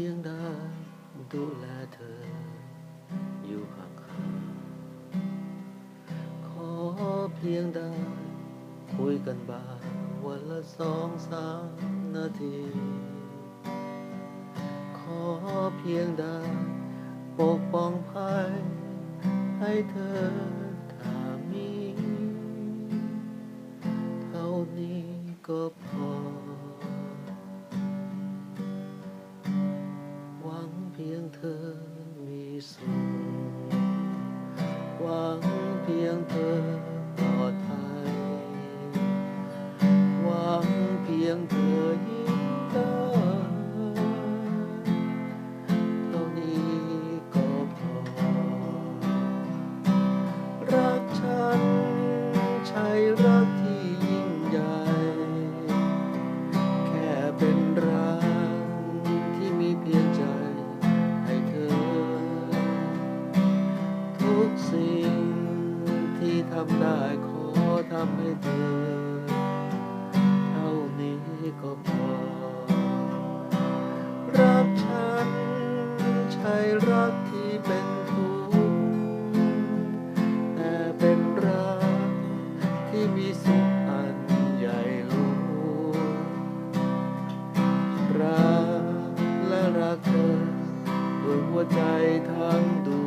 พียงได้ดูแลเธอ อยู่ห่างๆขอเพียงได้คุยกันบ้างวันละสองสามนาที ขอเพียงได้ปกป้องภัยให้เธอถ้ามี เท่านี้ก็พอ พียงเธอปลอดภัยหวังเพียงเธอยิ้มได้เท่านี้ก็พอ รักฉันใช่รักที่ยิ่งใหญ่ แค่เป็นรักที่มีเพียงใจให้เธอ ทุกสิ่ง ที่ทำได้ขอทำให้เธอ เท่านี้ก็พอ รักฉัน ใช่รักที่เป็นทุกข์แต่เป็นรักที่มีสุขอันใหญ่หลวงรักและรักเธอด้วยหัวใจทั้งดวง